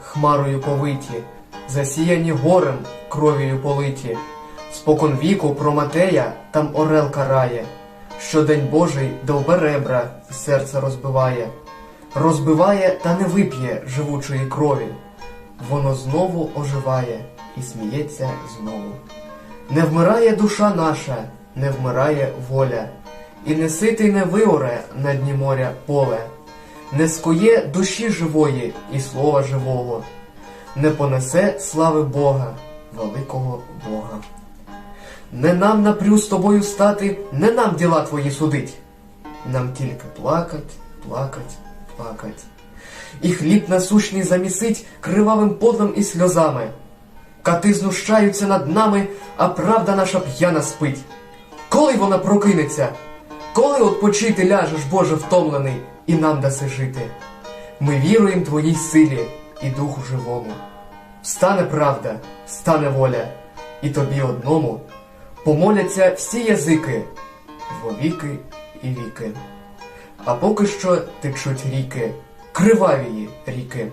хмарою повиті, засіяні горем, кров'ю политі. Спокон віку про Матея там орел карає, що день Божий довбе ребра серце розбиває, розбиває та не вип'є живучої крові. Воно знову оживає і сміється знову. Не вмирає душа наша, не вмирає воля, і не ситий не виоре на дні моря поле, не скує душі живої і слова живого, не понесе слави Бога, великого Бога. Не нам напрю з тобою стати, не нам діла твої судить. Нам тільки плакать, плакать, плакать. І хліб насущний замісить кривавим подлом і сльозами. Кати знущаються над нами, а правда наша п'яна спить. Коли вона прокинеться? Коли odpoчити ляжеш, Боже втомлений, і нам даси жити? Ми віруємо твоїй силі і духу живому. Встане правда, стане воля, і тобі одному помоляться всі язики вовіки і віки. А поки що течуть ріки, кривавії ріки.